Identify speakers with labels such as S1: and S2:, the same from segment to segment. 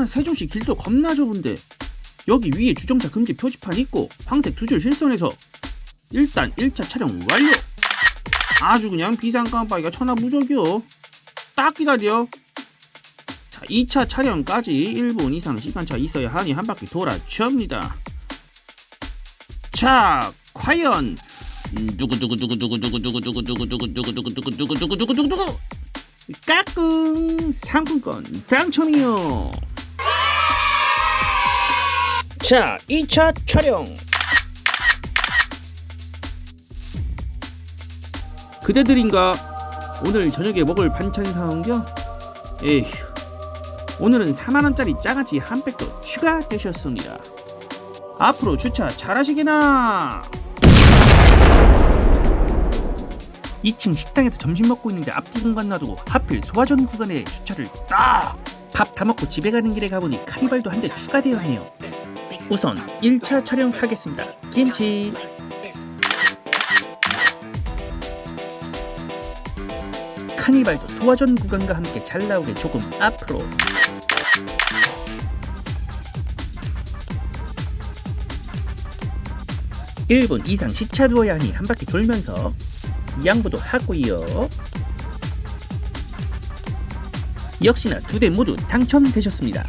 S1: 아 세종시 길도 겁나 좁은데 여기 위에 주정차 금지 표지판 있고 황색 두 줄 실선에서 일단 1차 촬영 완료. 아주 그냥 비상 깜빡이가 천하무적이요 딱 기다려. 자 2차 촬영까지 1분 이상 시간차 있어야 하니 한 바퀴 돌아줍니다. 자 과연 두구두구두구두구두구두구두구두구두구두구두구두구두구두구두구 까꿍 상품권 당첨이요 자 2차 촬영 그대들인가 오늘 저녁에 먹을 반찬 사온겨? 에휴 오늘은 4만원짜리 짜가지 한 팩도 추가되셨습니다 앞으로 주차 잘하시기나 2층 식당에서 점심 먹고 있는데 앞뒤 공간 놔두고 하필 소화전 구간에 주차를 딱! 밥 다 먹고 집에 가는 길에 가보니 카니발도 한 대 추가되어 하네요. 우선 1차 촬영하겠습니다. 김치. 카니발도 소화전 구간과 함께 잘 나오게 조금 앞으로. 일분 이상 시차 두어야 하니 한 바퀴 돌면서 양보도 하고요. 역시나 두 대 모두 당첨되셨습니다.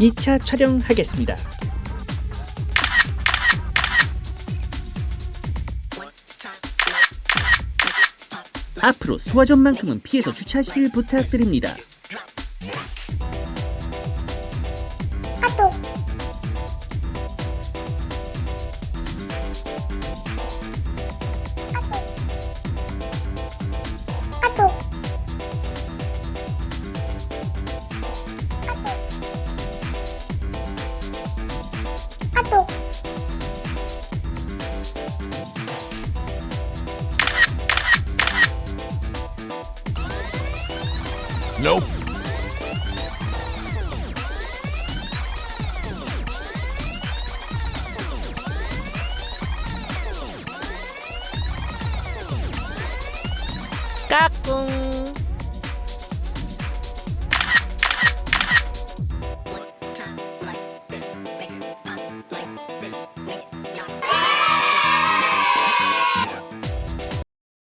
S1: 2차 촬영하겠습니다. 앞으로 수화전만큼은 피해서 주차하시길 부탁드립니다.
S2: Nope.
S1: Kakung.